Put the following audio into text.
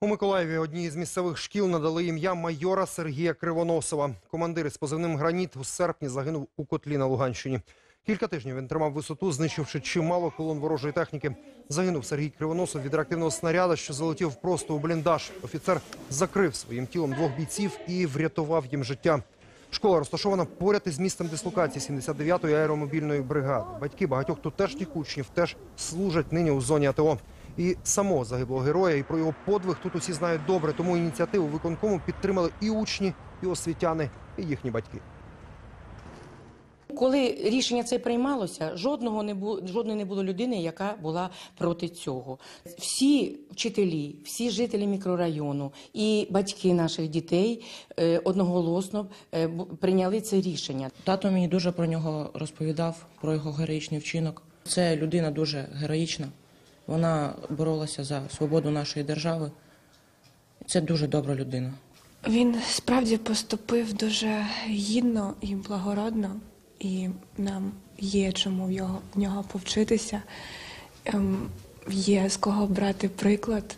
У Миколаєві одній з місцевих шкіл надали ім'я майора Сергія Кривоносова. Командир із позивним «Граніт» у серпні загинув у котлі на Луганщині. Кілька тижнів він тримав висоту, знищивши чимало колон ворожої техніки. Загинув Сергій Кривоносов від реактивного снаряда, що залетів просто у бліндаж. Офіцер закрив своїм тілом двох бійців і врятував їм життя. Школа розташована поряд із місцем дислокації 79-ї аеромобільної бригади. Батьки багатьох тутешніх учнів теж служать нині у зоні АТО. І самого загиблого героя, і про його подвиг тут усі знають добре. Тому ініціативу виконкому підтримали і учні, і освітяни, і їхні батьки. Коли рішення це приймалося, жодного не було жодної не було людини, яка була проти цього. Всі вчителі, всі жителі мікрорайону і батьки наших дітей е, одноголосно е, прийняли це рішення. Тато мені дуже про нього розповідав, про його героїчний вчинок. Це людина дуже героїчна. Вона боролася за свободу нашої держави. Це дуже добра людина. Він справді поступив дуже гідно і благородно, і нам є чому в його нього повчитися. Ем, Є з кого брати приклад.